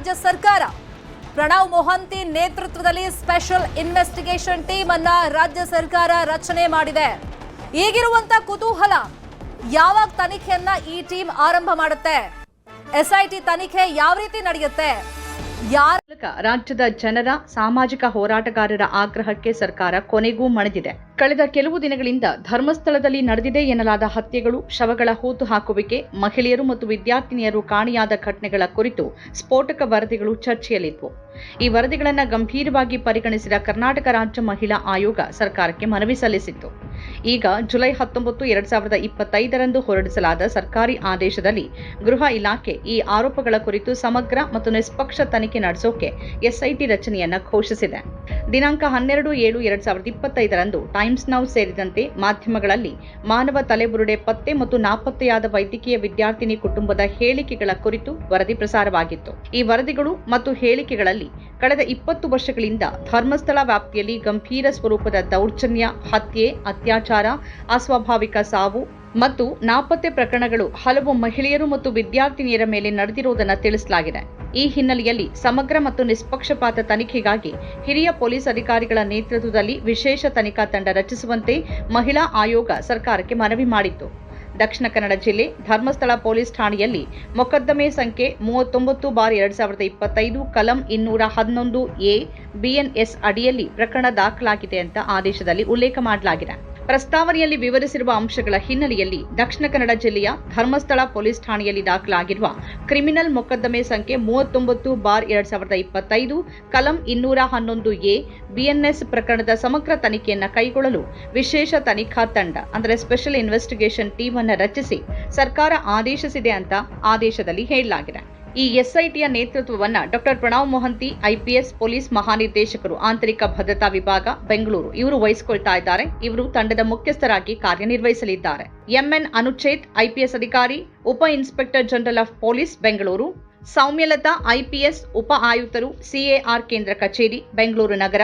ರಾಜ್ಯ ಸರ್ಕಾರ. ಪ್ರಣವ್ ಮೊಹಂತಿ ನೇತೃತ್ವದಲ್ಲಿ ಸ್ಪೆಷಲ್ ಇನ್ವೆಸ್ಟಿಗೇಷನ್ ಟೀಮ್ ಅನ್ನ ರಾಜ್ಯ ಸರ್ಕಾರ ರಚನೆ ಮಾಡಿದೆ. ಈಗಿರುವಂತ ಕುತೂಹಲ, ಯಾವಾಗ ತನಿಖೆಯನ್ನ ಈ ಟೀಮ್ ಆರಂಭ ಮಾಡುತ್ತೆ? ಎಸ್ಐಟಿ ತನಿಖೆ ಯಾವ ರೀತಿ ನಡೆಯುತ್ತೆ? ಯಾರ ಮೂಲಕ ರಾಜ್ಯದ ಜನರ ಸಾಮಾಜಿಕ ಹೋರಾಟಗಾರರ ಆಗ್ರಹಕ್ಕೆ ಸರ್ಕಾರ ಕೊನೆಗೂ ಮಣಿದಿದೆ. ಕಳೆದ ಕೆಲವು ದಿನಗಳಿಂದ ಧರ್ಮಸ್ಥಳದಲ್ಲಿ ನಡೆದಿದೆ ಎನ್ನಲಾದ ಹತ್ಯೆಗಳು, ಶವಗಳ ಹೂತು ಹಾಕುವಿಕೆ, ಮಹಿಳೆಯರು ಮತ್ತು ವಿದ್ಯಾರ್ಥಿನಿಯರು ಕಾಣೆಯಾದ ಘಟನೆಗಳ ಕುರಿತು ಸ್ಫೋಟಕ ವರದಿಗಳು ಚರ್ಚೆಯಲ್ಲಿದ್ವು. ಈ ವರದಿಗಳನ್ನು ಗಂಭೀರವಾಗಿ ಪರಿಗಣಿಸಿದ ಕರ್ನಾಟಕ ರಾಜ್ಯ ಮಹಿಳಾ ಆಯೋಗ ಸರ್ಕಾರಕ್ಕೆ ಮನವಿ ಸಲ್ಲಿಸಿತ್ತು. ಈಗ ಜುಲೈ ಹತ್ತೊಂಬತ್ತು, ಎರಡ್ ಸಾವಿರದ ಇಪ್ಪತ್ತೈದರಂದು ಹೊರಡಿಸಲಾದ ಸರ್ಕಾರಿ ಆದೇಶದಲ್ಲಿ ಗೃಹ ಇಲಾಖೆ ಈ ಆರೋಪಗಳ ಕುರಿತು ಸಮಗ್ರ ಮತ್ತು ನಿಷ್ಪಕ್ಷ ತನಿಖೆ ನಡೆಸೋಕೆ ಎಸ್ಐಟಿ ರಚನೆಯನ್ನ ಘೋಷಿಸಿದೆ. ದಿನಾಂಕ ಹನ್ನೆರಡು, ಏಳು, ಎರಡ್ ಸಾವಿರದ ಇಪ್ಪತ್ತೈದರಂದು ಟೈಮ್ಸ್ ನೌ ಸೇರಿದಂತೆ ಮಾಧ್ಯಮಗಳಲ್ಲಿ ಮಾನವ ತಲೆಬುರುಡೆ, ಪತ್ತೆ ಮತ್ತು ನಾಪತ್ತೆಯಾದ ವೈದ್ಯಕೀಯ ವಿದ್ಯಾರ್ಥಿನಿ ಕುಟುಂಬದ ಹೇಳಿಕೆಗಳ ಕುರಿತು ವರದಿ ಪ್ರಸಾರವಾಗಿತ್ತು. ಈ ವರದಿಗಳು ಮತ್ತು ಹೇಳಿಕೆಗಳಲ್ಲಿ ಕಳೆದ ಇಪ್ಪತ್ತು ವರ್ಷಗಳಿಂದ ಧರ್ಮಸ್ಥಳ ವ್ಯಾಪ್ತಿಯಲ್ಲಿ ಗಂಭೀರ ಸ್ವರೂಪದ ದೌರ್ಜನ್ಯ, ಹತ್ಯೆ, ಅತ್ಯಾಚಾರ, ಅಸ್ವಾಭಾವಿಕ ಸಾವು ಮತ್ತು ನಾಪತ್ತೆ ಪ್ರಕರಣಗಳು ಹಲವು ಮಹಿಳೆಯರು ಮತ್ತು ವಿದ್ಯಾರ್ಥಿನಿಯರ ಮೇಲೆ ನಡೆದಿರುವುದನ್ನು ತಿಳಿಸಲಾಗಿದೆ. ಈ ಹಿನ್ನೆಲೆಯಲ್ಲಿ ಸಮಗ್ರ ಮತ್ತು ನಿಷ್ಪಕ್ಷಪಾತ ತನಿಖೆಗಾಗಿ ಹಿರಿಯ ಪೊಲೀಸ್ ಅಧಿಕಾರಿಗಳ ನೇತೃತ್ವದಲ್ಲಿ ವಿಶೇಷ ತನಿಖಾ ತಂಡ ರಚಿಸುವಂತೆ ಮಹಿಳಾ ಆಯೋಗ ಸರ್ಕಾರಕ್ಕೆ ಮನವಿ ಮಾಡಿತ್ತು. ದಕ್ಷಿಣ ಕನ್ನಡ ಜಿಲ್ಲೆ ಧರ್ಮಸ್ಥಳ ಪೊಲೀಸ್ ಠಾಣೆಯಲ್ಲಿ ಮೊಕದ್ದಮೆ ಸಂಖ್ಯೆ ಮೂವತ್ತೊಂಬತ್ತು ಬಾರ್ ಎರಡ್ ಸಾವಿರದ ಇಪ್ಪತ್ತೈದು, ಕಲಂ ಇನ್ನೂರ ಹನ್ನೊಂದು ಎ, ಬಿಎನ್ಎಸ್ ಅಡಿಯಲ್ಲಿ ಪ್ರಕರಣ ದಾಖಲಾಗಿದೆ ಅಂತ ಆದೇಶದಲ್ಲಿ ಉಲ್ಲೇಖ ಮಾಡಲಾಗಿದೆ. ಪ್ರಸ್ತಾವನೆಯಲ್ಲಿ ವಿವರಿಸಿರುವ ಅಂಶಗಳ ಹಿನ್ನೆಲೆಯಲ್ಲಿ ದಕ್ಷಿಣ ಕನ್ನಡ ಜಿಲ್ಲೆಯ ಧರ್ಮಸ್ಥಳ ಪೊಲೀಸ್ ಠಾಣೆಯಲ್ಲಿ ದಾಖಲಾಗಿರುವ ಕ್ರಿಮಿನಲ್ ಮೊಕದ್ದಮೆ ಸಂಖ್ಯೆ ಮೂವತ್ತೊಂಬತ್ತು ಬಾರ್ ಎರಡ್ ಸಾವಿರದ ಇಪ್ಪತ್ತೈದು, ಕಲಂ ಇನ್ನೂರ ಹನ್ನೊಂದು ಎ, ಬಿಎನ್ಎಸ್ ಪ್ರಕರಣದ ಸಮಗ್ರ ತನಿಖೆಯನ್ನು ಕೈಗೊಳ್ಳಲು ವಿಶೇಷ ತನಿಖಾ ತಂಡ, ಅಂದರೆ ಸ್ಪೆಷಲ್ ಇನ್ವೆಸ್ಟಿಗೇಷನ್ ಟೀಮ್ ಅನ್ನು ರಚಿಸಿ ಸರ್ಕಾರ ಆದೇಶಿಸಿದೆ ಅಂತ ಆದೇಶದಲ್ಲಿ ಹೇಳಲಾಗಿದೆ. ಈ ಎಸ್ಐಟಿಯ ನೇತೃತ್ವವನ್ನ doctor Pranav Mohanty IPS police ಮಹಾನಿರ್ದೇಶಕರು, ಆಂತರಿಕ ಭದ್ರತಾ ವಿಭಾಗ, ಬೆಂಗಳೂರು ಇವರು ವಹಿಸಿಕೊಳ್ತಾ ಇದ್ದಾರೆ. ಇವರು ತಂಡದ ಮುಖ್ಯಸ್ಥರಾಗಿ ಕಾರ್ಯನಿರ್ವಹಿಸಲಿದ್ದಾರೆ. ಎಂಎನ್ ಅನುಚೇತ್ ಐಪಿಎಸ್ ಅಧಿಕಾರಿ, ಉಪ inspector general of police, Bengaluru. Soumyalatha IPS ಉಪ ಆಯುಕ್ತರು ಸಿಎಆರ್ ಕೇಂದ್ರ ಕಚೇರಿ, ಬೆಂಗಳೂರು ನಗರ.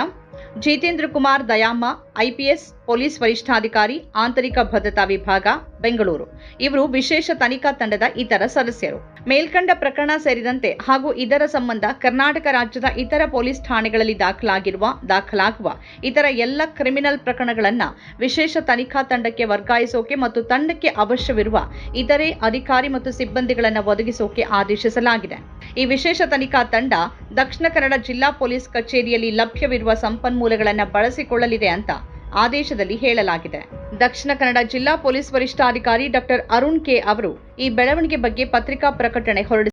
ಜಿತೇಂದ್ರ ಕುಮಾರ್ ದಯಾಮ ಐಪಿಎಸ್ ಪೊಲೀಸ್ ವರಿಷ್ಠಾಧಿಕಾರಿ, ಆಂತರಿಕ ಭದ್ರತಾ ವಿಭಾಗ, ಬೆಂಗಳೂರು. ಇವರು ವಿಶೇಷ ತನಿಖಾ ತಂಡದ ಇತರ ಸದಸ್ಯರು. ಮೇಲ್ಕಂಡ ಪ್ರಕರಣ ಸೇರಿದಂತೆ ಹಾಗೂ ಇದರ ಸಂಬಂಧ ಕರ್ನಾಟಕ ರಾಜ್ಯದ ಇತರ ಪೊಲೀಸ್ ಠಾಣೆಗಳಲ್ಲಿ ದಾಖಲಾಗಿರುವ, ದಾಖಲಾಗುವ ಇತರ ಎಲ್ಲ ಕ್ರಿಮಿನಲ್ ಪ್ರಕರಣಗಳನ್ನ ವಿಶೇಷ ತನಿಖಾ ತಂಡಕ್ಕೆ ವರ್ಗಾಯಿಸೋಕೆ ಮತ್ತು ತಂಡಕ್ಕೆ ಅವಶ್ಯವಿರುವ ಇತರೆ ಅಧಿಕಾರಿ ಮತ್ತು ಸಿಬ್ಬಂದಿಗಳನ್ನು ಒದಗಿಸೋಕೆ ಆದೇಶಿಸಲಾಗಿದೆ. ಈ ವಿಶೇಷ ತನಿಖಾ ತಂಡ ದಕ್ಷಿಣ ಕನ್ನಡ ಜಿಲ್ಲಾ ಪೊಲೀಸ್ ಕಚೇರಿಯಲ್ಲಿ ಲಭ್ಯವಿರುವ ಸಂಪನ್ಮೂಲಗಳನ್ನು ಬಳಸಿಕೊಳ್ಳಲಿದೆ ಅಂತ ಆದೇಶದಲ್ಲಿ ಹೇಳಲಾಗಿದೆ. ದಕ್ಷಿಣ ಕನ್ನಡ ಜಿಲ್ಲಾ ಪೊಲೀಸ್ ವರಿಷ್ಠಾಧಿಕಾರಿ ಡಾಕ್ಟರ್ ಅರುಣ್ ಕೆ ಅವರು ಈ ಬೆಳವಣಿಗೆ ಬಗ್ಗೆ ಪತ್ರಿಕಾ ಪ್ರಕಟಣೆ ಹೊರಡಿಸಿ